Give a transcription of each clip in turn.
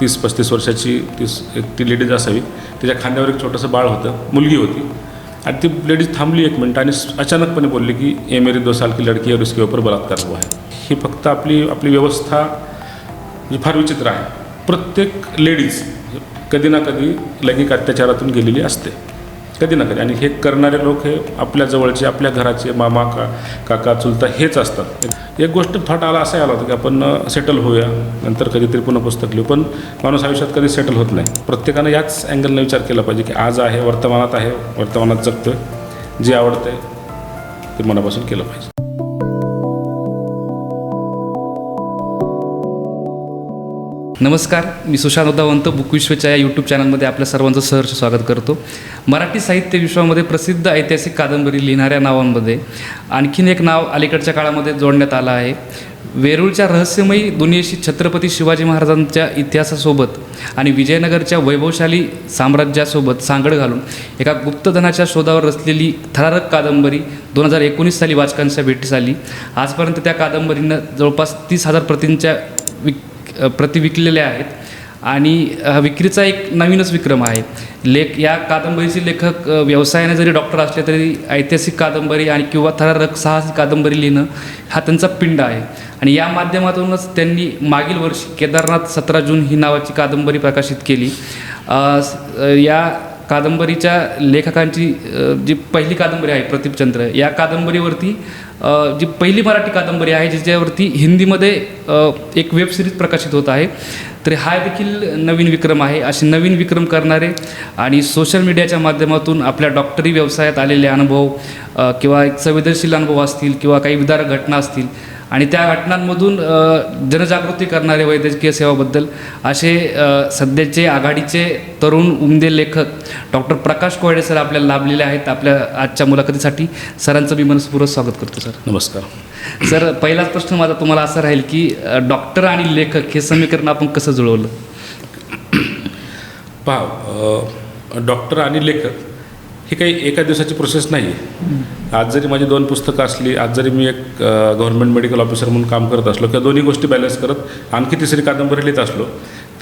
तीस पस्तीस वर्षाची तीस एक ती लेडीज असावी. तिच्या खांद्यावर एक छोटंसं बाळ होतं मुलगी होती. आणि ती लेडीज थांबली एक मिनटं आणि अचानकपणे बोलली की ये मेरी दो साल की लड़की और उसके ऊपर बलात्कार हुआ है. ही फक्त आपली आपली व्यवस्था जी फार विचित्र आहे. प्रत्येक लेडीज कधी ना कधी लैंगिक अत्याचारातून गेलेली असते. कधी ना कधी. आणि हे करणारे लोक हे आपल्या जवळचे आपल्या घराचे मामा का काका चुलता हेच असतात. एक गोष्ट थॉट आला असा आला होता की आपण सेटल होऊया. नंतर कधीतरी पुन्हा पुस्तक लिहू. पण माणूस आयुष्यात कधी सेटल होत नाही. प्रत्येकानं याच अँगलनं विचार केला पाहिजे की आज आहे वर्तमानात आहे वर्तमानात जगतोय. जे आवडतंय ते मनापासून केलं पाहिजे. नमस्कार मी सुशांत उदावंत बुक विश्वच्या या यूट्यूब चॅनलमध्ये आपल्या सर्वांचं सहर्ष स्वागत करतो. मराठी साहित्य विश्वामध्ये प्रसिद्ध ऐतिहासिक कादंबरी लिहिणाऱ्या नावांमध्ये आणखीन एक नाव अलीकडच्या काळामध्ये जोडण्यात आलं आहे. वेरूळच्या रहस्यमयी दुनियेशी छत्रपती शिवाजी महाराजांच्या इतिहासासोबत आणि विजयनगरच्या वैभवशाली साम्राज्यासोबत सांगड घालून एका गुप्तधनाच्या शोधावर रचलेली थरारक कादंबरी दोन हजार एकोणीस साली वाचकांच्या भेटीस आली. आजपर्यंत त्या कादंबरीनं जवळपास तीस हजार प्रतींच्या प्रति विकलेल्या आहेत. आणि हा विक्रीचा एक नवीनच विक्रम आहे. लेख या कादंबरीचे लेखक व्यवसायाने जरी डॉक्टर असले तरी ऐतिहासिक कादंबरी आणि किंवा थरारक साहसी कादंबरी लिहिणं हा त्यांचा पिंड आहे. आणि या माध्यमातूनच त्यांनी मागील वर्षी केदारनाथ सतरा जून ही नावाची कादंबरी प्रकाशित केली. या कादंबरीच्या लेखकांची जी पहिली कादंबरी आहे प्रतीपचंद्र या कादंबरीवरती जी पहिली मराठी कादंबरी आहे ज्याच्यावरती हिंदीमध्ये एक वेब सिरीज प्रकाशित होत आहे तर हा देखील नवीन विक्रम आहे. असे नवीन विक्रम करणारे आणि सोशल मीडियाच्या माध्यमातून आपल्या डॉक्टरी व्यवसायात आलेले अनुभव किंवा एक संवेदनशील अनुभव असतील किंवा काही विदारक घटना असतील आणि त्या घटनांमधून जनजागृती करणारे वैद्यकीय सेवाबद्दल असे सध्याचे आघाडीचे तरुण उमदे लेखक डॉक्टर प्रकाश कोयडे सर आपल्याला लाभलेले आहेत आपल्या आजच्या मुलाखतीसाठी. सरांचं मी मनस्पूर्वक स्वागत करतो सर. नमस्कार. सर पहिलाच प्रश्न माझा तुम्हाला असा राहील की डॉक्टर आणि लेखक हे समीकरण आपण कसं जुळवलं? पहा डॉक्टर आणि लेखक ही काही एका दिवसाची प्रोसेस नाही आहे आज जरी माझी दोन पुस्तकं असली आज जरी मी एक गव्हर्नमेंट मेडिकल ऑफिसर म्हणून काम करत असलो किंवा दोन्ही गोष्टी बॅलन्स करत आणखी तिसरी कादंबरी लिहित असलो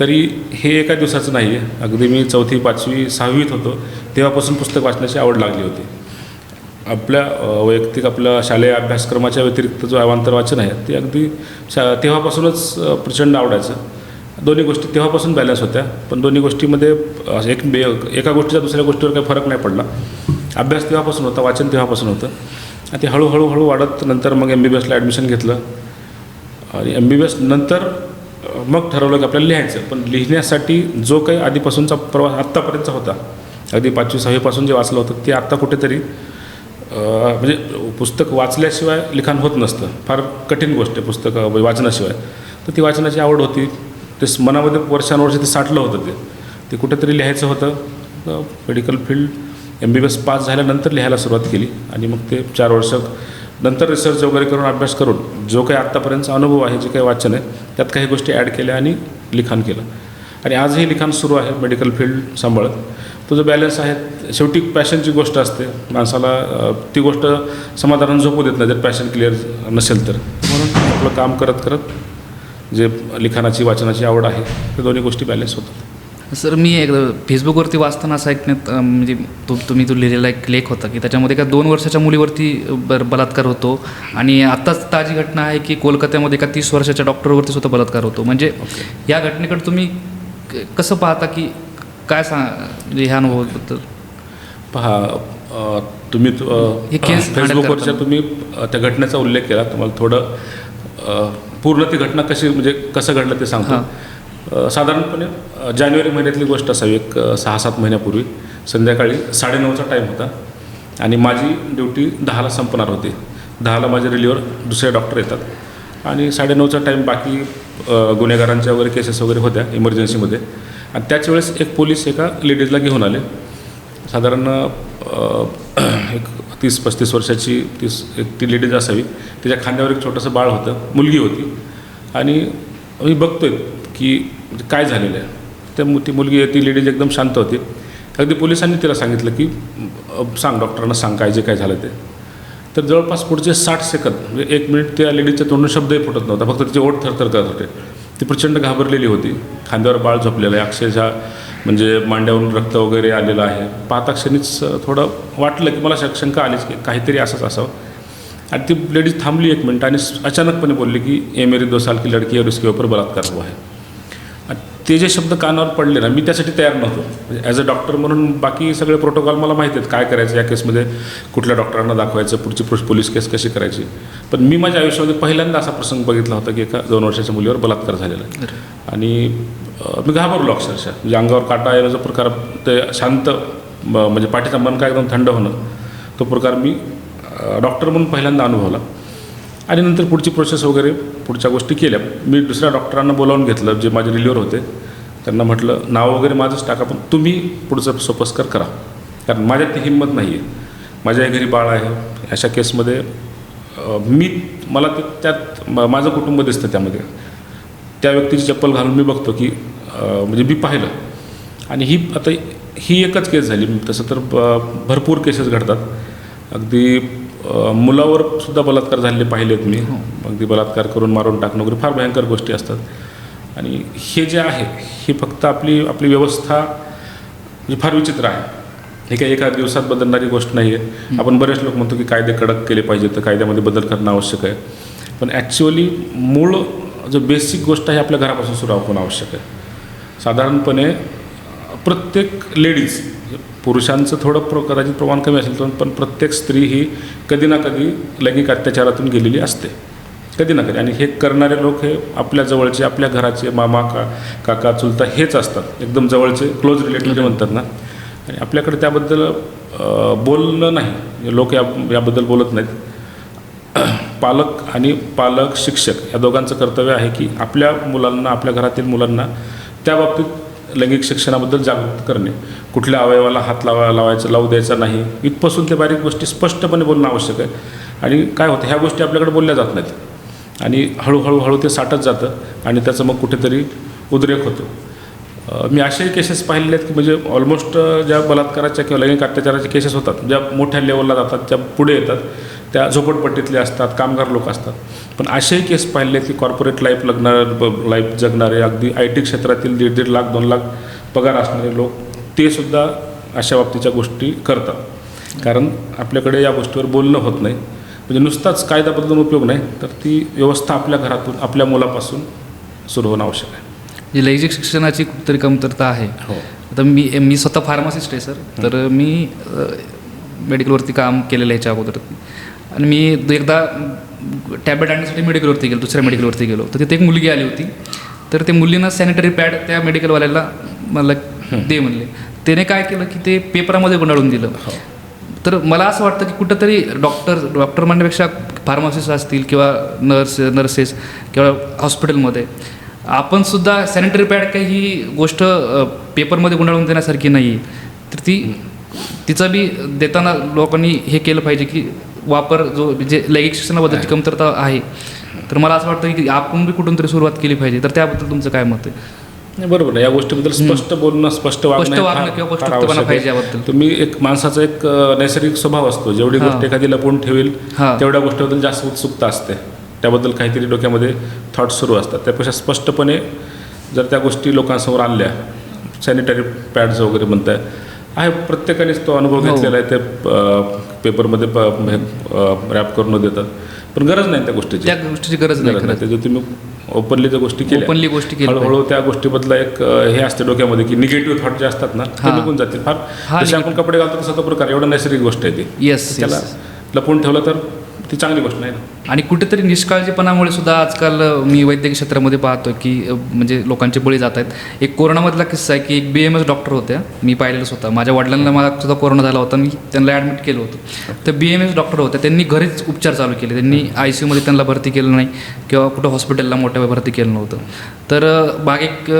तरी हे एका दिवसाचं नाही आहे अगदी मी चौथी पाचवी सहावीत होतो. तेव्हापासून पुस्तक वाचण्याची आवड लागली होती. आपल्या वैयक्तिक आपल्या शालेय अभ्यासक्रमाच्या व्यतिरिक्त जो अवांतर वाचन आहे ते अगदी शा तेव्हापासूनच प्रचंड आवडायचं. दोन्ही गोष्टी तेव्हापासून बॅलन्स होत्या. पण दोन्ही गोष्टीमध्ये एक बे एका गोष्टीचा दुसऱ्या गोष्टीवर काही फरक नाही पडला. अभ्यास तेव्हापासून होता वाचन तेव्हापासून होतं. आणि ते हळूहळू हळू वाढत नंतर मग एम बी बी एसला ॲडमिशन घेतलं. आणि एम बी बी एस नंतर मग ठरवलं की आपल्याला लिहायचं. पण लिहिण्यासाठी जो काही आधीपासूनचा प्रवास आत्तापर्यंतचा होता अगदी पाचवी सहावीपासून जे वाचलं होतं ते आत्ता कुठेतरी म्हणजे पुस्तक वाचल्याशिवाय लिखाण होत नसतं. फार कठीण गोष्ट आहे पुस्तकं वाचनाशिवाय. तर ती वाचनाची आवड होती. ते मनामध्ये वर्षानुवर्ष ते साठलं होतं ते. ते कुठेतरी लिहायचं होतं. Medical field M B B S pass झाल्यानंतर लिहायला सुरुवात केली आणि मग ते चार वर्ष नंतर रिसर्च वगैरे करून अभ्यास करून जो काही आत्तापर्यंतचा अनुभव आहे जे काही वाचन आहे त्यात काही गोष्टी ॲड केल्या आणि लिखाण केलं. आणि आजही लिखाण सुरू आहे मेडिकल फील्ड सांभाळत. तो जो बॅलन्स आहे शेवटी पॅशनची गोष्ट असते. माणसाला ती गोष्ट समाधान झोपू देत नाही जर पॅशन क्लिअर नसेल तर. म्हणून आपलं काम करत करत जे लिखाणाची वाचनाची आवड आहे ते दोन्ही गोष्टी बॅलन्स होतात. सर मी एकदा फेसबुकवरती वाचताना असं अं, म्हणजे तो तुम्ही तो लिहिलेला एक लेख होता की त्याच्यामध्ये एका दोन वर्षाच्या मुलीवरती बर बलात्कार होतो आणि आत्ताच ताजी घटना आहे की कोलकात्यामध्ये एका तीस वर्षाच्या डॉक्टरवरती सुद्धा बलात्कार होतो. म्हणजे या घटनेकडे तुम्ही कसं पाहता की काय सांग म्हणजे ह्या अनुभवाबद्दल? पहा तुम्ही हे फेसबुकवरच्या. तुम्ही त्या घटनेचा उल्लेख केला. तुम्हाला थोडं पूर्ण ती घटना कशी म्हणजे कसं घडलं ते सांगतो. साधारणपणे जानेवारी महिन्यातली गोष्ट असावी एक सहा सात महिन्यापूर्वी. संध्याकाळी साडेनऊचा टाईम होता. आणि माझी ड्युटी दहाला संपणार होती. दहाला माझे रिलीवर दुसरे डॉक्टर येतात. आणि साडेनऊचा टाईम बाकी गुन्हेगारांच्या वगैरे केसेस वगैरे होत्या इमर्जन्सीमध्ये आणि त्याच वेळेस एक पोलीस एका लेडीजला घेऊन आले. साधारण एक तीस पस्तीस वर्षाची तीस एक ती लेडीज असावी. तिच्या खांद्यावर एक छोटंसं बाळ होतं. मुलगी होती. आणि मी बघतोय की म्हणजे काय झालेलं आहे. त्या ती मुलगी ती लेडीज एकदम शांत होती. अगदी पोलिसांनी तिला सांगितलं की सांग डॉक्टरांना सांग काय जे काय झालं ते. तर जवळपास पुढचे साठ सेकंद म्हणजे एक मिनिट त्या लेडीजच्या तोंडून शब्दही फुटत नव्हता. फक्त तिचे ओठ थरथर करत होते. ती ती प्रचंड घाबरलेली होती. खांद्यावर बाळ झोपलेलं आहे. अक्षरशः म्हणजे मांड्यावरून रक्त वगैरे आलेलं आहे. पाहता क्षणीच थोडं वाटलं की मला शक- आलीच की काहीतरी असंच असावं. आणि ती लेडीज थांबली एक मिनटं आणि अचानकपणे बोलली की ए मेरी दो साल की लडकी और उसके ऊपर बलात्कार हुआ है. आणि ते जे शब्द कानावर पडले ना मी त्यासाठी तयार नव्हतो. म्हणजे ॲज अ डॉक्टर म्हणून बाकी सगळे प्रोटोकॉल मला माहिती आहेत काय करायचं या केसमध्ये कुठल्या डॉक्टरांना दाखवायचं पुढची पोलीस केस कशी करायची. पण मी माझ्या आयुष्यामध्ये पहिल्यांदा असा प्रसंग बघितला होता की एका दोन वर्षाच्या मुलीवर बलात्कार झालेला आहे. आणि मी घाबरलो अक्षरशः. म्हणजे अंगावर काटा येण्याचा प्रकार ते शांत म्हणजे पाठीचा मन काय एकदम थंड होणं तो प्रकार मी डॉक्टर म्हणून पहिल्यांदा अनुभवला. आणि नंतर पुढची प्रोसेस वगैरे पुढच्या गोष्टी केल्या. मी दुसऱ्या डॉक्टरांना बोलावून घेतलं जे माझे रिल्युअर होते. त्यांना म्हटलं नाव वगैरे माझंच टाका पण तुम्ही पुढचं सोपस्कर करा. कारण माझ्यात ती हिंमत नाही आहे माझ्या घरी बाळ आहे. अशा केसमध्ये मी मला ते त्यात माझं कुटुंब दिसतं त्यामध्ये. त्या व्यक्तीची चप्पल घालून मी बघतो की म्हणजे मी पाहिलं. आणि ही आता ही एकच केस झाली. तसं तर भरपूर केसेस घडतात. अगदी मुलावर सुद्धा बलात्कार झालेले पाहिलेत मी. अगदी बलात्कार करून मारून टाकणं वगैरे फार भयंकर गोष्टी असतात. आणि हे जे आहे हे फक्त आपली आपली व्यवस्था म्हणजे फार विचित्र आहे. हे काही एका दिवसात बदलणारी गोष्ट नाही आहे आपण बरेच लोक म्हणतो की कायदे कडक केले पाहिजे तर कायद्यामध्ये बदल करणं आवश्यक आहे. पण ॲक्च्युअली मूळ जो बेसिक गोष्ट आहे आपल्या घरापासून सुरू होणं आवश्यक आहे. साधारणपणे प्रत्येक लेडीज म्हणजे पुरुषांचं थोडं प्र कदाचित प्रमाण कमी असेल तर पण प्रत्येक स्त्री ही कधी ना कधी लैंगिक अत्याचारातून गेलेली असते. कधी ना कधी. आणि हे करणारे लोक हे आपल्या जवळचे आपल्या घराचे मामा का काका चुलता हेच असतात. एकदम जवळचे क्लोज रिलेटिव्ह म्हणतात ना. आणि आपल्याकडे त्याबद्दल बोलणं नाही. लोक या याबद्दल बोलत नाहीत. पालक आणि पालक शिक्षक या दोघांचं कर्तव्य आहे की आपल्या मुलांना आपल्या घरातील मुलांना त्या बाबतीत लैंगिक शिक्षणाबद्दल जागृत करणे. कुठल्या अवयवाला हात लावा लावायचं लावू द्यायचा नाही. इथपासून ते बारीक गोष्टी स्पष्टपणे बोलणं आवश्यक आहे. आणि काय होतं ह्या गोष्टी आपल्याकडे बोलल्या जात नाहीत. आणि हळूहळू हळू ते साठत जातं आणि त्याचं मग कुठेतरी उद्रेक होतो. मी असेही केसेस पाहिलेले आहेत की म्हणजे ऑलमोस्ट ज्या बलात्काराच्या किंवा लैंगिक अत्याचाराच्या केसेस होतात ज्या मोठ्या लेवलला जातात त्या पुढे येतात त्या झोपडपट्टीतले असतात कामगार लोक असतात. पण असेही केस पाहिले की कॉर्पोरेट लाईफ लग्नार लाईफ जगणारे अगदी आय टी क्षेत्रातील दीड दीड लाख दोन लाख पगार असणारे लोक ते सुद्धा अशा बाबतीच्या गोष्टी करतात. कारण आपल्याकडे या गोष्टीवर बोलणं होत नाही. म्हणजे नुसताच कायदा बदलून उपयोग नाही तर ती व्यवस्था आपल्या घरातून आपल्या मुलापासून सुरू होणं आवश्यक आहे. जी लैंगिक शिक्षणाची कुठतरी कमतरता आहे. हो. आता मी मी स्वतः फार्मासिस्ट आहे सर तर मी मेडिकलवरती काम केलेलं आहे याच्या अगोदर. आणि मी एकदा टॅबलेट आणण्यासाठी मेडिकलवरती गेलो दुसऱ्या मेडिकलवरती गेलो. तर तिथे एक मुलगी आली होती. तर ते मुलीनं सॅनिटरी पॅड त्या मेडिकलवाल्याला मला दे म्हणले. त्याने काय केलं की ते पेपरामध्ये गुंडाळून दिलं. तर मला असं वाटतं की कुठंतरी डॉक्टर डॉक्टर म्हणण्यापेक्षा फार्मासिस्ट असतील किंवा नर्स नर्सेस किंवा हॉस्पिटलमध्ये आपण सुद्धा सॅनिटरी पॅड काही ही गोष्ट पेपरमध्ये गुंडाळून देण्यासारखी नाही आहे तर ती तिचं बी देताना लोकांनी हे केलं पाहिजे की वापर जो जे लैंगिक शिक्षणाबद्दलची कमतरता आहे. तर मला असं वाटतं की आपण बी कुठून तरी सुरुवात केली पाहिजे. तर त्याबद्दल तुमचं काय मत आहे? बरोबर या गोष्टीबद्दल स्पष्ट बोलणं स्पष्ट वागणं. पाहिजे. तुम्ही एक माणसाचा एक नैसर्गिक स्वभाव असतो. जेवढी. गोष्ट एखादी लपवून ठेवेल. तेवढ्या गोष्टीबद्दल जास्त उत्सुकता असते. त्याबद्दल काहीतरी डोक्यामध्ये थॉट सुरू असतात. त्यापेक्षा स्पष्टपणे जर त्या गोष्टी लोकांसमोर आणल्या सॅनिटरी पॅड्स वगैरे म्हणताय आहे. प्रत्येकानेच तो अनुभव हो. घेतलेला आहे. ते पेपरमध्ये रॅप करून देतात पण गरज नाही त्या गोष्टीची. त्या गोष्टीची गरज नाही गरज नाही. खरंच. त्याच्या तुम्ही ओपनली त्या गोष्टी केल्या. ओपनली गोष्टी केल्या. हळूहळू त्या गोष्टीबद्दल एक हे असते डोक्यामध्ये की निगेटिव्ह थॉट जे असतात ना ते. निघून जातील. फार आपण कपडे घालतो तसा तो प्रकार. एवढा नैसर्गिक गोष्ट आहे ती. येस त्याला लपवून ठेवलं तर ती चांगली गोष्ट नाही ना. आणि कुठेतरी निष्काळजीपणामुळे सुद्धा आजकाल मी वैद्यकीय क्षेत्रामध्ये पाहतो की म्हणजे लोकांचे बळी जात आहेत. एक कोरोनामधला किस्सा आहे की एक बी एम एस डॉक्टर होत्या. मी पाहिलेलं स्वतः माझ्या वडिलांना मला सुद्धा कोरोना झाला होता. मी त्यांना ॲडमिट केलं होतं. तर बी एम एस डॉक्टर होत्या. त्यांनी घरीच उपचार चालू केले. त्यांनी आय सी यूमध्ये त्यांना भरती केलं नाही किंवा कुठं हॉस्पिटलला मोठ्या भरती केलं नव्हतं. तर बाग एक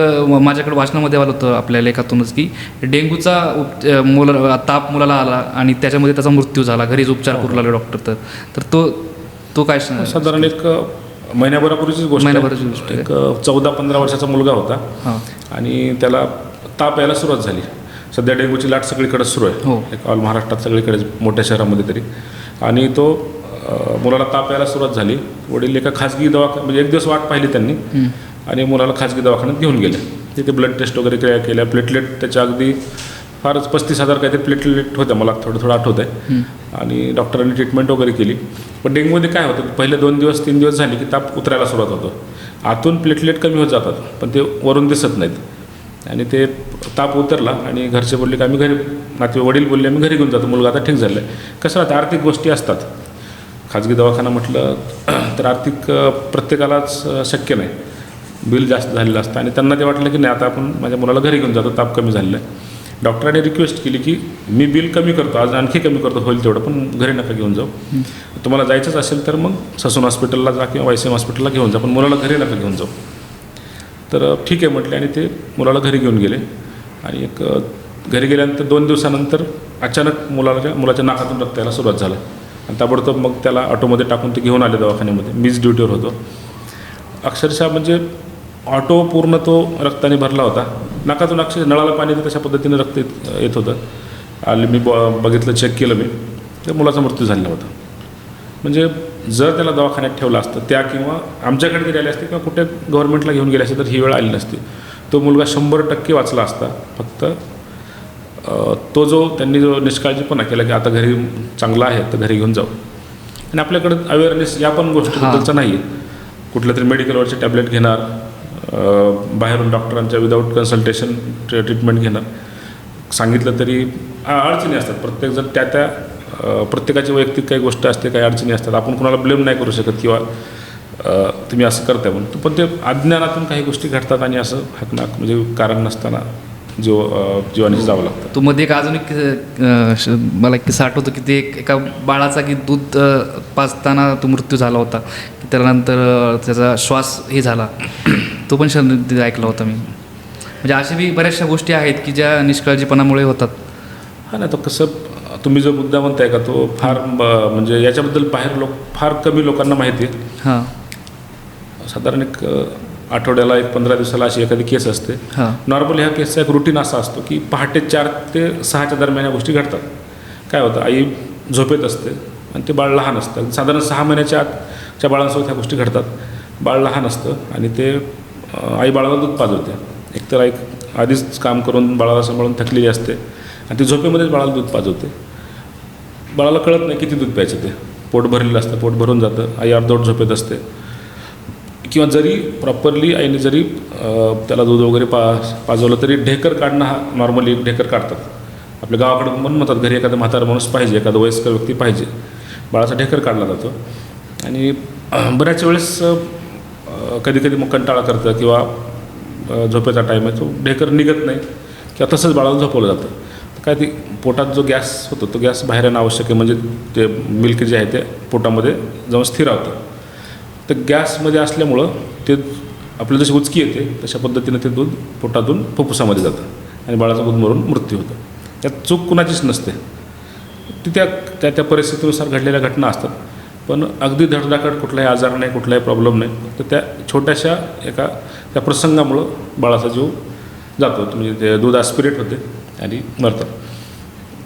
माझ्याकडे वाचनामध्ये आलं होतं आपल्या लेखातूनच की डेंग्यूचा उप मुला ताप मुलाला आला आणि त्याच्यामध्ये त्याचा मृत्यू झाला. घरीच उपचार करू लागले डॉक्टर तर. तर तो तो काय साधारण एक महिन्याभरापूर्वीचीच गोष्ट. महिन्याभराची गोष्ट. एक चौदा पंधरा वर्षाचा मुलगा होता. हां. आणि त्याला ताप यायला सुरुवात झाली. सध्या डेंग्यूची लाट सगळीकडे सुरू आहे. हो. एक ऑल महाराष्ट्रात सगळीकडे मोठ्या शहरामध्ये तरी. आणि तो मुलाला ताप यायला सुरुवात झाली. वडील एका खाजगी दवाखा म्हणजे एक दिवस वाट पाहिली त्यांनी. आणि मुलाला खाजगी दवाखान्यात घेऊन गेले. तिथे ब्लड टेस्ट वगैरे केल्या. प्लेटलेट त्याच्या अगदी फारच पस्तीस हजार काहीतरी प्लेटलेट होत्या मला थोडं थोडं आठवत आहे आणि डॉक्टरांनी ट्रीटमेंट वगैरे केली. पण डेंग्यूमध्ये काय होतं पहिले दोन दिवस तीन दिवस झाले की ताप उतरायला सुरुवात होतो. आतून प्लेटलेट कमी होत जातात पण ते वरून दिसत नाहीत. आणि ते ताप उतरला आणि घरचे बोलले की आम्ही घरी नाते वडील बोलले आम्ही घरी घेऊन जातो मुलगा आता ठीक झाला आहे कसं राहतं आर्थिक गोष्टी असतात. खाजगी दवाखाना म्हटलं तर आर्थिक प्रत्येकालाच शक्य नाही. बिल जास्त झालेलं असतं आणि त्यांना ते वाटलं की नाही आता आपण माझ्या मुलाला घरी घेऊन जातो ताप कमी झालेला आहे. डॉक्टरांनी रिक्वेस्ट केली की मी बिल कमी करतो आज आणखी कमी करतो होईल तेवढं पण घरी नका घेऊन जाऊ. तुम्हाला जायचंच असेल तर मग ससून हॉस्पिटलला जा किंवा वायसीएम हॉस्पिटलला घेऊन जा पण मुलाला घरी नका घेऊन जाऊ. तर ठीक आहे म्हटले आणि ते मुलाला घरी घेऊन गेले. आणि एक घरी गेल्यानंतर दोन दिवसानंतर अचानक मुलाच्या मुलाच्या नाकातून रक्त यायला सुरुवात झालं. आणि ताबडतोब मग त्याला ऑटोमध्ये टाकून ते घेऊन आले दवाखान्यामध्ये. मीच ड्युटीवर होतो. अक्षरशः म्हणजे ऑटो पूर्ण तो रक्ताने भरला होता. नाकातून अक्षर नळाला पाणी येतं तशा पद्धतीने रक्त येत येत होतं. आले मी ब बघितलं चेक केलं मी. तर मुलाचा मृत्यू झालेला होता. म्हणजे जर त्याला दवाखान्यात ठेवलं असतं त्या किंवा आमच्याकडे जरी आले असते किंवा कुठे गव्हर्नमेंटला घेऊन गेले असते तर ही वेळ आली नसती. तो मुलगा शंभर टक्के वाचला असता फक्त तो जो त्यांनी जो निष्काळजीपणा केला की आता घरी चांगला आहे तर घरी घेऊन जाऊ. आणि आपल्याकडे अवेअरनेस या पण गोष्टीबद्दलचा नाही आहे कुठल्या तरी मेडिकलवरचे टॅबलेट घेणार बाहेरून डॉक्टरांच्या विदाऊट कन्सल्टेशन ट्रीटमेंट घेणं. सांगितलं तरी आ- अडचणी असतात. प्रत्येकजण त्या त्या प्रत्येकाची वैयक्तिक काही गोष्ट असते काही अडचणी असतात. आपण कोणाला ब्लेम नाही करू शकत किंवा तुम्ही असं करताय म्हणून. पण ते अज्ञानातून काही गोष्टी घडतात आणि असं हकनाक म्हणजे कारण नसताना अ, जीवानीशी जावं लागतं. तो मध्ये एक अजून एक मला एक किस्सा आठवतो की ते एक एका बाळाचा की दूध पाजताना तो मृत्यू झाला होता. की त्यानंतर त्याचा श्वास हे झाला. तो पण क्षण ऐकला होता मी. म्हणजे अशा बी बऱ्याचशा गोष्टी आहेत की ज्या निष्काळजीपणामुळे होतात. हा ना तो कसं तुम्ही जो मुद्दा म्हणताय का तो फार म्हणजे याच्याबद्दल बाहेर लोक फार कमी लोकांना माहिती आहे. हां. साधारण एक आठवड्याला एक पंधरा दिवसाला अशी एखादी केस असते. हां. नॉर्मली ह्या केसचा एक रुटीन असा असतो की पहाटे चार ते सहाच्या दरम्यान या गोष्टी घडतात. काय होतं? आई झोपेत असते आणि ते बाळ लहान असतं. साधारण सहा महिन्याच्या आतच्या बाळांसोबत ह्या गोष्टी घडतात. बाळ लहान असतं आणि ते आई बाळाला दूध पाजवते. एकतर आई आधीच काम करून बाळाला सांभाळून थकलेली असते आणि ती झोपेमध्येच बाळाला दूध पाजवते. बाळाला कळत नाही किती दूध प्यायचं ते. पोट भरलेलं असतं पोट भरून जातं. आई अर्धवट झोपेत असते. किंवा जरी प्रॉपरली आईने जरी त्याला दूध वगैरे पा पाजवलं तरी ढेकर काढणं हा नॉर्मली ढेकर काढतात. आपल्या गावाकडे पण म्हणतात घरी एखादा म्हातारा माणूस पाहिजे एखादा वयस्कर व्यक्ती पाहिजे. बाळाचा ढेकर काढला जातो. आणि बऱ्याच वेळेस कधी कधी मग कंटाळा करतं किंवा झोपेचा टाईम आहे तो ढेकर निघत नाही. किंवा तसंच बाळाला झोपवलं जातं. काय ती पोटात जो गॅस होतो तो गॅस बाहेर येणं आवश्यक आहे. म्हणजे ते मिल्क जे आहे ते पोटामध्ये जाऊन स्थिरावतं तर गॅसमध्ये असल्यामुळं ते आपलं जशी उचकी येते तशा पद्धतीनं ते दूध पोटातून फुफ्फुसामध्ये जातं आणि बाळाचं दूध मरून मृत्यू होतो. त्यात चूक कुणाचीच नसते. ती त्या त्या त्या परिस्थितीनुसार घडलेल्या घटना असतात. पण अगदी धडधाकट कुठलाही आजार नाही कुठलाही प्रॉब्लेम नाही. तर त्या छोट्याशा एका त्या प्रसंगामुळं बाळाचा जीव जातो. म्हणजे ते दूध आस्पिरेट होते आणि मरतात.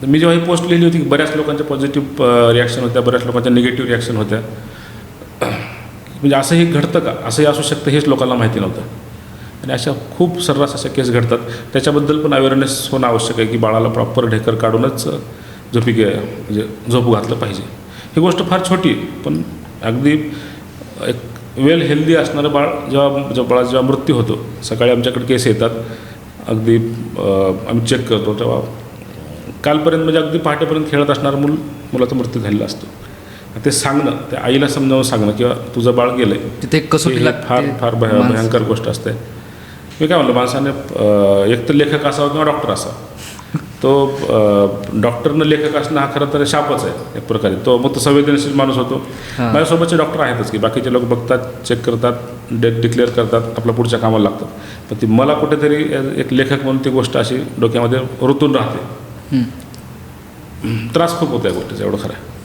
तर मी जेव्हा ही पोस्ट लिहिली होती की बऱ्याच लोकांच्या पॉझिटिव्ह रिॲक्शन होत्या बऱ्याच लोकांच्या निगेटिव्ह रिॲक्शन होत्या. म्हणजे असंही घडतं का? असंही असू शकतं हेच लोकांना माहिती नव्हतं. आणि अशा खूप सर्रास अशा केस घडतात. त्याच्याबद्दल पण अवेअरनेस होणं आवश्यक आहे की बाळाला प्रॉपर ढेकर काढूनच झोपी घे म्हणजे झोपू घातलं पाहिजे. ही गोष्ट फार छोटी पण अगदी एक वेल हेल्दी असणारं बाळ जेव्हा जेव्हा बाळाचा जेव्हा मृत्यू होतो सकाळी आमच्याकडे केस येतात अगदी आम्ही चेक करतो तेव्हा कालपर्यंत म्हणजे अगदी पहाटेपर्यंत खेळत असणारं मूल मुलाचा मृत्यू झालेला असतो. ते सांगणं त्या आईला समजावून सांगणं किंवा तुझं बाळ गेलं तिथे कसोटीला फार फार भयंकर गोष्ट असते. मी काय म्हणलं माणसाने एक तर लेखक असावा किंवा डॉक्टर असावा. तो डॉक्टरनं लेखक असणं हा खरं तर शापच आहे एक प्रकारे. तो मग तो संवेदनशील माणूस होतो. माझ्यासोबतचे डॉक्टर आहेतच की बाकीचे लोक बघतात चेक करतात डेट डिक्लेअर करतात आपल्या पुढच्या कामाला लागतात. पण ती मला कुठेतरी एक लेखक म्हणून ती गोष्ट अशी डोक्यामध्ये रुतून राहते. त्रास खूप होतो या गोष्टीचा एवढं खरं आहे.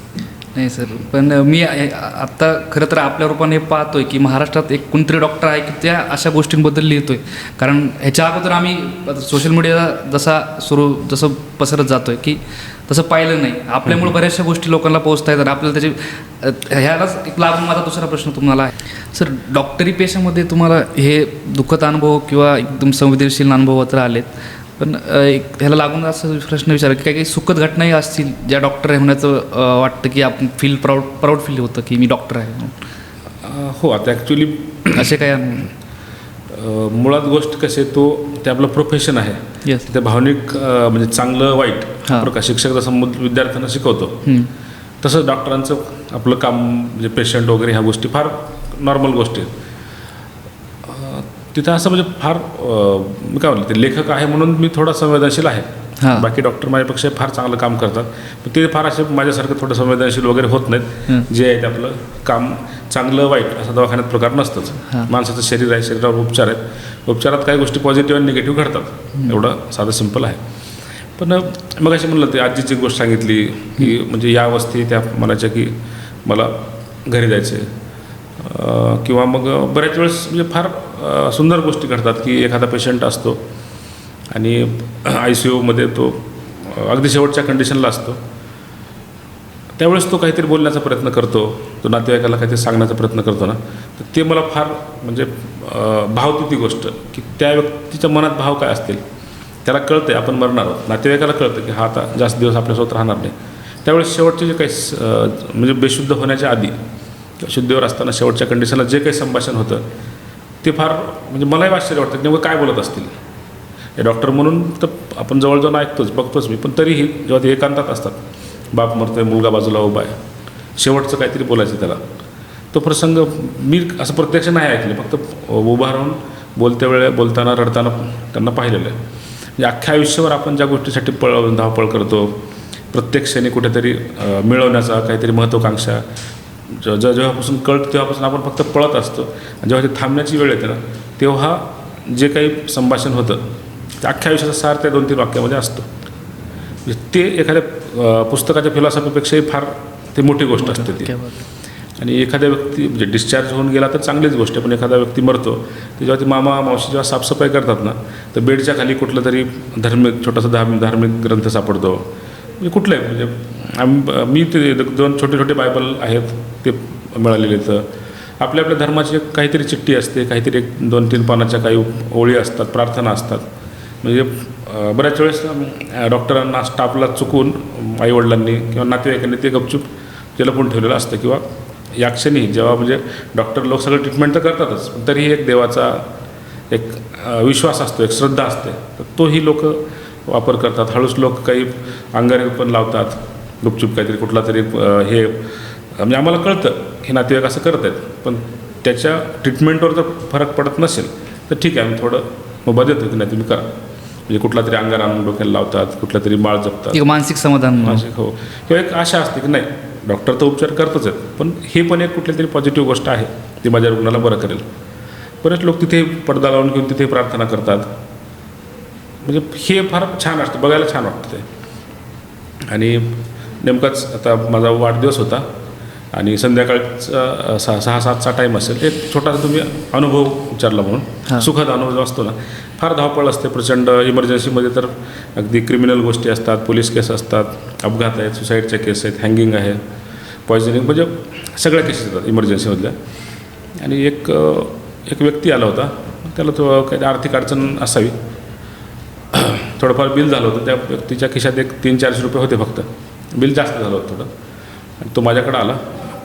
नाही सर पण मी आत्ता खरं तर आपल्या रूपाने पाहतोय की महाराष्ट्रात एक कोणतरी डॉक्टर आहे की त्या अशा गोष्टींबद्दल लिहितोय. कारण ह्याच्या अगोदर आम्ही सोशल मीडिया जसा सुरू जसं पसरत जातोय की तसं पाहिलं नाही. आपल्यामुळे बऱ्याचशा गोष्टी लोकांना पोहोचता येतात. आपल्याला त्याचे ह्यालाच एक लागून माझा दुसरा प्रश्न तुम्हाला आहे. सर डॉक्टरी पेशामध्ये तुम्हाला हे दुःखद अनुभव किंवा एकदम संवेदनशील अनुभव तर आलेत. पण एक ह्याला लागून असं प्रश्न विचारा की काही काही सुखद घटनाही असतील ज्या डॉक्टर होण्याचं अ, वाटतं की आपण फील प्राऊड प्राऊड फील होतं की मी डॉक्टर आहे हो आता ॲक्च्युली असे अनुभव? मुळात गोष्ट कशी आहे तो ते आपलं प्रोफेशन आहे. येस ते भावनिक म्हणजे चांगलं वाईट का शिक्षक जसं विद्यार्थ्यांना शिकवतो तसंच डॉक्टरांचं आपलं काम म्हणजे पेशंट वगैरे ह्या गोष्टी फार नॉर्मल गोष्टी आहेत. तिथं असं म्हणजे फार मी काय म्हणतो ते लेखक आहे म्हणून मी थोडा संवेदनशील आहे. बाकी डॉक्टर माझ्यापेक्षा फार चांगलं काम करतात. ते फार असे माझ्यासारखं थोडं संवेदनशील वगैरे होत नाहीत. जे आहे ते आपलं काम चांगलं वाईट असा दवाखान्यात प्रकार नसतंच. माणसाचं शरीर आहे शरीरावर उपचार आहेत. उपचारात काही गोष्टी पॉझिटिव्ह आणि निगेटिव्ह घडतात. एवढं साधं सिंपल आहे. पण मग अशी म्हणलं ते आजीची गोष्ट सांगितली की म्हणजे या अवस्थेत त्या म्हणायच्या की मला घरी जायचं आहे किंवा मग बऱ्याच वेळेस म्हणजे फार सुंदर गोष्टी घडतात की एखादा पेशंट असतो आणि आय सी यूमध्ये तो अगदी शेवटच्या कंडिशनला असतो. त्यावेळेस तो काहीतरी बोलण्याचा प्रयत्न करतो तो नातेवाईकाला काहीतरी सांगण्याचा प्रयत्न करतो ना तर ते मला फार म्हणजे भावती भावते ती गोष्ट की त्या व्यक्तीच्या मनात भाव काय असतील त्याला कळतं आहे आपण मरणार आहोत. नातेवाईकाला कळतं की हा आता जास्त दिवस आपल्यासोबत राहणार नाही. त्यावेळेस शेवटचे जे काही म्हणजे बेशुद्ध होण्याच्या आधी शुद्धीवर असताना शेवटच्या कंडिशनला जे काही संभाषण होतं ते फार म्हणजे मलाही आश्चर्य वाटतं की नेमकं काय बोलत असतील. हे डॉक्टर म्हणून तर आपण जवळ जाऊन ऐकतोच बघतोच मी. पण तरीही जेव्हा ते एकांतात असतात बाप मरतोय मुलगा बाजूला उभा आहे शेवटचं काहीतरी बोलायचं त्याला. तो प्रसंग मी असं प्रत्यक्ष नाही ऐकले फक्त उभा राहून बोलत्या वेळे बोलताना रडताना त्यांना पाहिलेलं आहे. म्हणजे अख्ख्या आयुष्यावर आपण ज्या गोष्टीसाठी पळ धावपळ करतो प्रत्यक्षाने कुठेतरी मिळवण्याचा काहीतरी महत्त्वाकांक्षा ज ज- जेव्हापासून कळतं तेव्हापासून आपण फक्त पळत असतो. आणि जेव्हा ते थांबण्याची वेळ येते ना तेव्हा जे काही संभाषण होतं ते अख्ख्या आयुष्याचा सार त्या दोन तीन वाक्यामध्ये असतो. म्हणजे ते एखाद्या पुस्तकाच्या फिलॉसॉफीपेक्षाही फार ते मोठी गोष्ट असते ती. आणि एखाद्या व्यक्ती म्हणजे डिस्चार्ज होऊन गेला तर चांगलीच गोष्ट आहे पण एखादा व्यक्ती मरतो ते जेव्हा ती मामा मावशी जेव्हा साफसफाई करतात ना तर बेडच्या खाली कुठलं तरी धार्मिक छोटासा धार्मिक धार्मिक ग्रंथ सापडतो. म्हणजे कुठलं आहे म्हणजे आम- मी ते दोन छोटे छोटे बायबल आहेत ते मिळालेले तर आपल्या आपल्या धर्माची काहीतरी चिठ्ठी असते काहीतरी एक दोन तीन पानाच्या काही ओळी असतात प्रार्थना असतात. म्हणजे बऱ्याच वेळेस डॉक्टरांना स्टाफला चुकून आईवडिलांनी किंवा नातेवाईकांनी ते गपचूप ते लपून ठेवलेलं असतं किंवा या क्षणी जेव्हा म्हणजे डॉक्टर लोक सगळं ट्रीटमेंट तर करतातच पण तरीही एक देवाचा एक विश्वास असतो एक श्रद्धा असते. तर तोही लोक वापर करतात. हळूच लोक काही अंगारे पण लावतात. गुपचूप काहीतरी कुठला तरी हे म्हणजे आम्हाला कळतं हे नातेवाईक असं करत आहेत. पण त्याच्या ट्रीटमेंटवर जर फरक पडत नसेल तर ठीक आहे आम्ही थोडं मोबा देतो की नाही तुम्ही करा. म्हणजे कुठला तरी अंगार आणून डोक्याला लावतात कुठला तरी माळ जपतात. मानसिक समाधान. मानसिक हो. किंवा एक आशा असते की नाही डॉक्टर तर उपचार करतच आहेत पण हे पण एक कुठली तरी पॉझिटिव्ह गोष्ट आहे ती माझ्या रुग्णाला बरं करेल. बरेच लोक तिथे पडदा लावून घेऊन तिथे प्रार्थना करतात. म्हणजे हे फार छान असतं बघायला छान वाटतं ते. आणि नेमकाच आता माझा वाढदिवस होता आणि संध्याकाळचा सहा सहा सातचा टाईम असेल एक छोटासा तुम्ही अनुभव विचारला हां. म्हणून सुखद अनुभव जो असतो ना फार धावपळ असते प्रचंड इमर्जन्सीमध्ये तर अगदी क्रिमिनल गोष्टी असतात पोलीस केस असतात अपघात आहेत सुसाईडच्या केस आहेत हँगिंग आहे पॉयझनिंग म्हणजे सगळ्या केसेस येतात इमर्जन्सीमधल्या आणि एक एक व्यक्ती आला होता त्याला तो काही आर्थिक अडचण असावी. थोडंफार बिल झालं होतं त्या व्यक्तीच्या खिशात एक तीन चारशे रुपये होते फक्त. बिल जास्त झालं होतं थोडं. आणि तो माझ्याकडं आला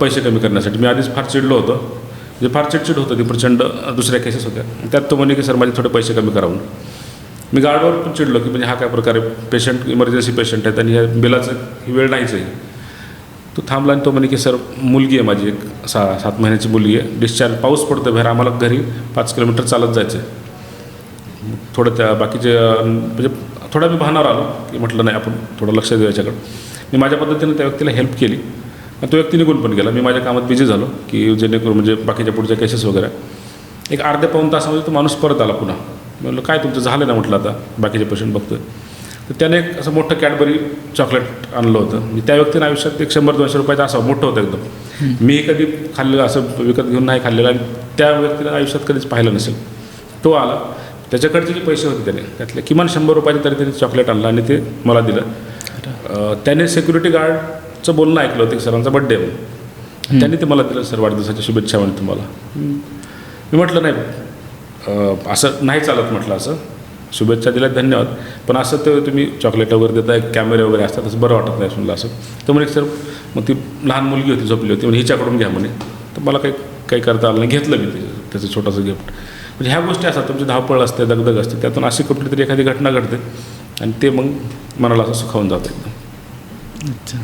पैसे कमी करण्यासाठी. मी आधीच फार चिडलो होतो. म्हणजे फार चिडचिड होतं ती प्रचंड दुसऱ्या केसेस होत्या. त्यात तो म्हणे की सर माझे थोडे पैसे कमी करावून मी गार्डवर पण चिडलो की म्हणजे हा काय प्रकारे पेशंट इमर्जन्सी पेशंट आहेत आणि या बिलाचं ही वेळ नाहीच आहे. तो थांबला आणि तो म्हणे की सर मुलगी आहे माझी एक सहा सात महिन्याची मुलगी आहे. डिस्चार्ज पाऊस पडतो बाहेर. आम्हाला घरी पाच किलोमीटर चालत जायचं आहे थोडं त्या बाकीचे म्हणजे थोडा मी भानावर आलो की म्हटलं नाही आपण थोडं लक्ष देऊ याच्याकडं. मी माझ्या पद्धतीनं त्या व्यक्तीला हेल्प केली. तो व्यक्ती निघून पण गेला. मी माझ्या कामात बिझी झालो की जेणेकरून म्हणजे बाकीच्या पुढच्या केसेस वगैरे. एक अर्ध्या पाऊन तासामध्ये तो माणूस परत आला पुन्हा. म्हटलं काय तुमचं झालं ना म्हटलं आता बाकीचे पेशंट बघतोय. तर त्याने एक असं मोठं कॅडबरी चॉकलेट आणलं होतं. म्हणजे त्या व्यक्तीनं आयुष्यात एक शंभर दोनशे रुपयाचं असं मोठं होतं एकदम. मी कधी खाल्लेलं असं विकत घेऊन नाही खाल्लेलं आणि त्या व्यक्तीनं आयुष्यात कधीच पाहिलं नसेल. तो आला. त्याच्याकडचे जे पैसे होते त्याने. त्यातले किमान शंभर रुपयाचे तरी त्याने चॉकलेट आणलं आणि ते मला दिलं. त्याने सिक्युरिटी गार्डचं बोलणं ऐकलं होतं की सरांचा बड्डे त्यांनी ते मला दिलं सर वाढदिवसाच्या शुभेच्छा म्हणे तुम्हाला. मी म्हटलं नाही असं नाही चालत म्हटलं असं. शुभेच्छा दिल्या धन्यवाद. पण असं ते तुम्ही चॉकलेट वगैरे देताय कॅमेरे वगैरे असतात तसं बरं वाटत नाही म्हणलं असं. तर म्हणे सर मग ती लहान मुलगी होती झोपली होती म्हणे हिच्याकडून घ्या म्हणे. तर मला काही काही करता आलं नाही. घेतलं मी त्याचं छोटंसं गिफ्ट म्हणजे ह्या गोष्टी असतात. तुमची धावपळ असते दगदग असते. त्यातून अशी कुठली तरी एखादी घटना घडते आणि ते मग मनाला असं सुखावून जातं एकदम. अच्छा.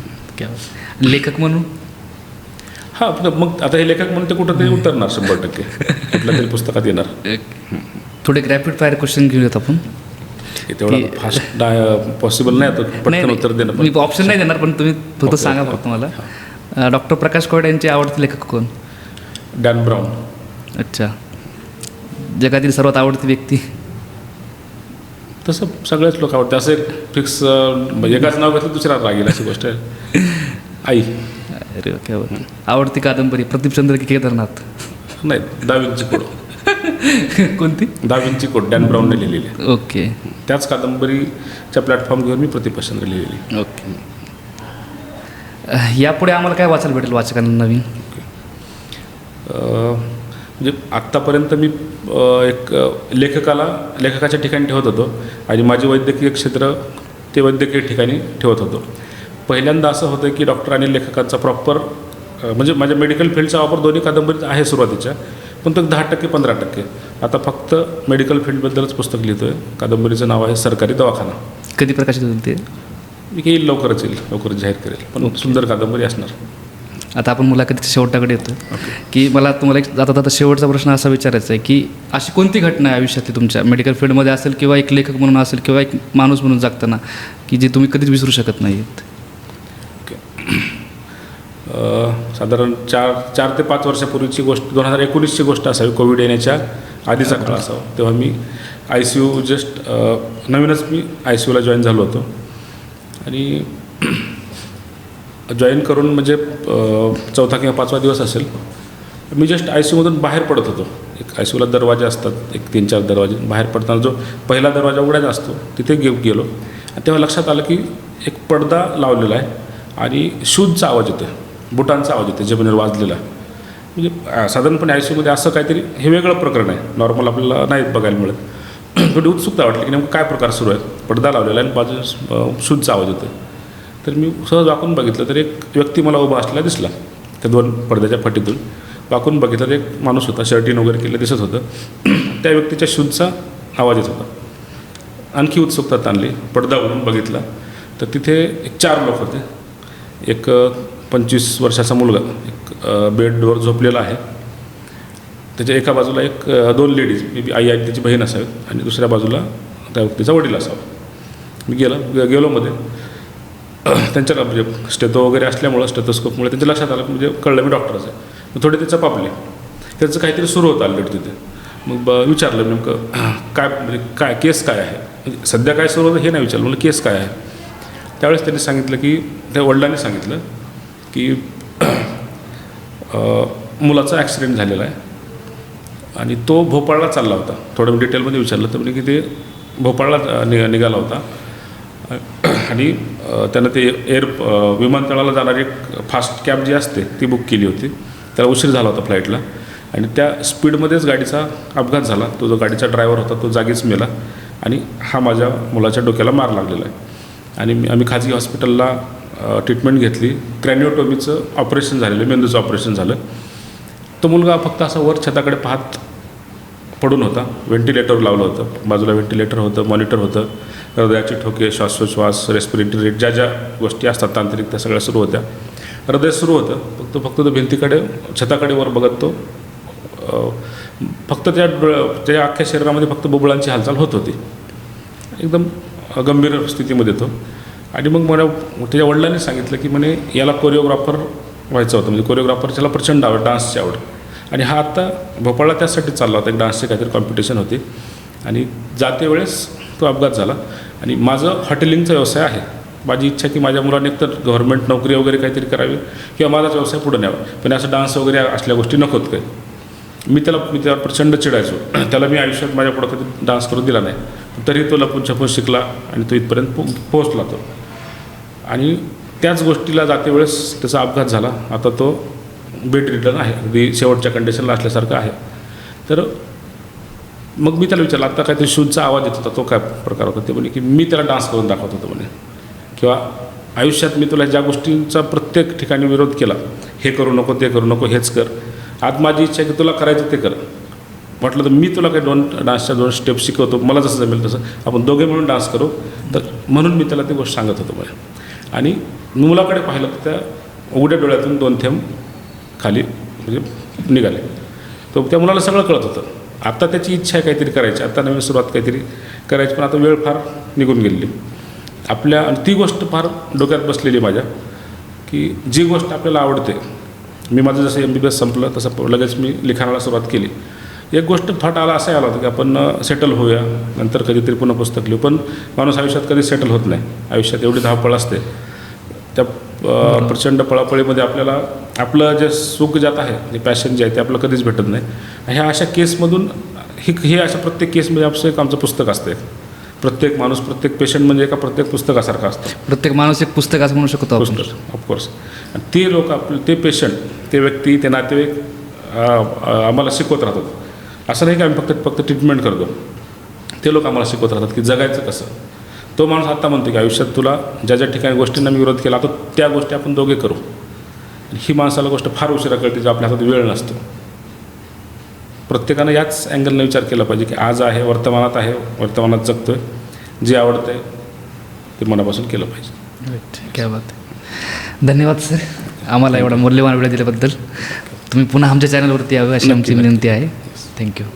लेखक म्हणून? हां मग आता हे लेखक म्हणून ते कुठंतरी उतरणार शंभर टक्के. कुठल्या तरी पुस्तकात येणार. थोडे रॅपिड फायर क्वेश्चन घेऊयात आपण. तेवढं फास्ट पॉसिबल नाही आता पटकन उत्तर देणं मी ऑप्शन नाही देणार पण तुम्ही फक्त सांगा. फक्त मला. डॉक्टर प्रकाश कोरडे यांचे आवडते लेखक कोण? Dan Brown. अच्छा. जगातील सर्वात आवडती व्यक्ती. तसं सगळेच लोक आवडते. असं एक फिक्स एकाच नाव घेतलं दुसऱ्या रागेल अशी गोष्ट आहे. आई. अरे बात. आवडती कादंबरी प्रदीपचंद्र की केदारनाथ. नाही दाविंची कोड. कोणती? दाविंची कोड डॅन ब्राऊनने लिहिलेली. ओके. त्याच कादंबरीच्या प्लॅटफॉर्म घेऊन मी प्रतिपसंद्र लिहिलेली ओके. यापुढे आम्हाला काय वाचायला भेटेल वाचकांना नवीन? म्हणजे आत्तापर्यंत मी एक लेखकाला लेखकाच्या ठिकाणी ठेवत होतो. आणि माझे वैद्यकीय क्षेत्र ते वैद्यकीय ठिकाणी ठेवत होतो. पहिल्यांदा असं होतं की डॉक्टर आणि लेखकाचा प्रॉपर म्हणजे माझ्या मेडिकल फील्डचा वापर दोन्ही कादंबरीत आहे सुरुवातीच्या पण तो दहा टक्के पंधरा टक्के. आता फक्त मेडिकल फील्डबद्दलच पुस्तक लिहितो आहे कादंबरीचं नाव आहे सरकारी दवाखाना. कधी प्रकाशित होईल ते? मी येईल लवकरच येईल लवकरच जाहीर करेल. पण सुंदर कादंबरी असणार. आता आपण मुलाखतीच्या शेवटाकडे येतो. की मला तुम्हाला एक जाता जाता शेवटचा प्रश्न असा विचारायचा आहे की अशी कोणती घटना आहे आयुष्यातली तुमच्या? मेडिकल फील्डमध्ये असेल किंवा एक लेखक म्हणून असेल किंवा एक माणूस म्हणून जगताना की जी तुम्ही कधीच विसरू शकत नाहीत? अ, साधारण चार चार ते पाच वर्षापूर्वीची गोष्ट दोन हजार एकोणीसची गोष्ट असावी कोविड येण्याच्या आधीचा काळ असावा. तेव्हा मी आय सी यू जस्ट नवीनच मी आय सी यूला जॉईन झालो होतो. आणि जॉईन करून म्हणजे चौथा किंवा पाचवा दिवस असेल. मी जस्ट आय सी यूमधून बाहेर पडत होतो. एक आय सी यूला दरवाजे असतात एक तीन चार दरवाजे बाहेर पडताना जो पहिला दरवाजा उघडायचा असतो तिथे गे गेलो. आणि तेव्हा लक्षात आलं की एक पडदा लावलेला आहे आणि शूजचा आवाज येतो बुटांचा आवाज येतो जमिनीवर वाजलेला म्हणजे साधारणपणे आय सी यूमध्ये असं काहीतरी हे वेगळं प्रकरण आहे. नॉर्मल आपल्याला नाही बघायला मिळत. थोडी उत्सुकता वाटली की नेमकं काय प्रकार सुरू आहे. पडदा लावलेला आहे आणि बाजू शूजचा आवाज येतो तर मी सहज वाकून बघितलं तर एक व्यक्ती मला उभा असलेला दिसला त्या दोन पडद्याच्या फटीतून. वाकून बघितलं तर एक माणूस होता शर्टिन वगैरे केलं दिसत होतं. त्या व्यक्तीच्या शूजचा आवाज येत होता. आणखी उत्सुकता ताणली पडदा उघडून बघितला. तर तिथे एक चार लोक होते. एक पंचवीस वर्षाचा मुलगा एक बेडवर झोपलेला आहे. त्याच्या एका बाजूला एक दोन लेडीज मे बी आई आई त्याची बहीण असावीत आणि दुसऱ्या बाजूला त्या व्यक्तीचा वडील असावा. मी गेला गेलो मध्ये. त्यांच्या म्हणजे स्टेतो वगैरे असल्यामुळं स्टेथोस्कोपमुळे त्यांच्या लक्षात आलं म्हणजे कळलं मी डॉक्टरच आहे. मग थोडे ते चपापले त्याचं काहीतरी सुरू होतं ऑलरेडी तिथे. मग ब विचारलं नेमकं काय म्हणजे काय केस काय आहे? म्हणजे सध्या काय सुरू होतं हे नाही विचारलं म्हणजे केस काय आहे? त्यावेळेस त्यांनी सांगितलं की त्या वडिलांनी सांगितलं की मुलाचा ॲक्सिडेंट झालेला आहे. आणि तो भोपाळला चालला होता. थोडं डिटेलमध्ये विचारलं तर म्हणजे की ते भोपाळला नि निघाला होता. आणि त्यानं ते एअर विमानतळाला जाणारी एक फास्ट कॅब जी असते ती बुक केली होती. त्याला उशीर झाला होता फ्लाईटला आणि त्या स्पीडमध्येच गाडीचा अपघात झाला. तो जो गाडीचा ड्रायव्हर होता तो जागीच मेला आणि हा माझ्या मुलाच्या डोक्याला मार लागलेला आहे. आणि मी आम्ही खाजगी हॉस्पिटलला ट्रीटमेंट घेतली. क्रॅनिओटोमीचं ऑपरेशन झालेलं मेंदूचं ऑपरेशन झालं. तो मुलगा फक्त असा वर छताकडे पाहत पडून होता. व्हेंटिलेटर लावलं होतं. बाजूला व्हेंटिलेटर होतं मॉनिटर होतं. हृदयाचे ठोके श्वासोच्छ्वास रेस्पिरेटरी रेट ज्या ज्या गोष्टी असतात तांत्रिक त्या सगळ्या सुरू होत्या. हृदय सुरू होतं. फक्त फक्त तो भिंतीकडे छताकडे वर बघत. तो फक्त त्या त्या अख्ख्या शरीरामध्ये फक्त बुबुळांची हालचाल होत होती. एकदम गंभीर स्थितीमध्ये तो. आणि मग मला त्याच्या वडिलांनी सांगितलं की म्हणे याला कोरिओग्राफर व्हायचं होतं. म्हणजे कोरिओग्राफरच्याला प्रचंड आवड डान्सची आवड. आणि हा आत्ता भोपाळला त्यासाठी चालला होता. एक डान्सची काहीतरी कॉम्पिटिशन होती. आणि जाते वेळेस तो अपघात झाला. आणि माझं हॉटेलिंगचा व्यवसाय आहे. माझी इच्छा की माझ्या मुलाने एकतर गव्हर्नमेंट नोकरी वगैरे काहीतरी करावी किंवा माझाच व्यवसाय पुढे न्यावा. पण असं डान्स वगैरे असल्या गोष्टी नकोत काही. मी त्याला मी त्याला प्रचंड चिडायचो. त्याला मी आयुष्यात माझ्या पुढं कधी डान्स करू दिला नाही. तरी तो लपून छपून शिकला आणि तो इथपर्यंत पो पोहोचला तो. आणि त्याच गोष्टीला जाते वेळेस त्याचा अपघात झाला. आता तो बेड रिटर्न आहे. अगदी शेवटच्या कंडिशनला असल्यासारखं आहे. तर मग मी त्याला विचारलं आता काहीतरी शूजचा आवाज येत होता तो काय प्रकार होता? ते म्हणे की मी त्याला डान्स करून दाखवत होतो म्हणे. किंवा आयुष्यात मी तुला ज्या गोष्टींचा प्रत्येक ठिकाणी विरोध केला हे करू नको ते करू नको हेच कर. आज माझी इच्छा आहे की तुला करायचं ते कर. म्हटलं तर मी तुला काही दोन डान्सच्या दोन स्टेप शिकवतो मला जसं जमेल तसं. आपण दोघे म्हणून डान्स करू. तर म्हणून मी त्याला ती गोष्ट सांगत होतो मला आणि मुलाकडे पाहिलं तर त्या उघड्या डोळ्यातून दोन थेंब खाली म्हणजे निघाले. तो त्या मुलाला सगळं कळत होतं. आता त्याची इच्छा आहे काहीतरी करायची. आता नवीन सुरुवात काहीतरी करायची. पण आता वेळ फार निघून गेलेली. आपल्या आणि ती गोष्ट फार डोक्यात बसलेली माझ्या की जी गोष्ट आपल्याला आवडते. मी माझं जसं एम बी बी एस संपलं तसं लगेच मी लिखाणाला सुरुवात केली. एक गोष्ट थॉट आला असं आला होता की आपण सेटल होऊया. नंतर कधीतरी पुन्हा पुस्तक लिहू. पण माणूस आयुष्यात कधी सेटल होत नाही. आयुष्यात एवढी धावपळ असते. त्या प्रचंड पळापळीमध्ये आपल्याला आपलं जे सुख जात आहे जे पॅशन जे आहे ते आपलं कधीच भेटत नाही. ह्या अशा केसमधून ही हे अशा प्रत्येक केसमध्ये आमचं एक आमचं पुस्तक असते प्रत्येक माणूस प्रत्येक पेशंट म्हणजे एका प्रत्येक पुस्तकासारखा असतो. प्रत्येक माणूस एक पुस्तक असं म्हणू शकतो पुस्तक ऑफकोर्स आणि ते लोक आपले ते पेशंट ते व्यक्ती ते नातेवाईक आम्हाला शिकवत राहतात. असं नाही की आम्ही फक्त फक्त ट्रीटमेंट करतो. ते लोक आम्हाला शिकवत राहतात की जगायचं कसं? तो माणूस आता म्हणतो की आयुष्यात तुला ज्या ज्या ठिकाणी गोष्टींना मी विरोध केला तर त्या गोष्टी आपण दोघे करू. आणि ही माणसाला गोष्ट फार उशिरा कळते जे आपल्या हातात वेळ नसतो. प्रत्येकानं याच अँगलनं विचार केला पाहिजे की आज आहे वर्तमानात आहे वर्तमानात जगतोय. जे आवडतंय ते मनापासून केलं पाहिजे. क्या बात आहे. धन्यवाद सर आम्हाला एवढा मूल्यवान वेळ दिल्याबद्दल. तुम्ही पुन्हा आमच्या चॅनलवरती यावे अशी आमची विनंती आहे. थँक्यू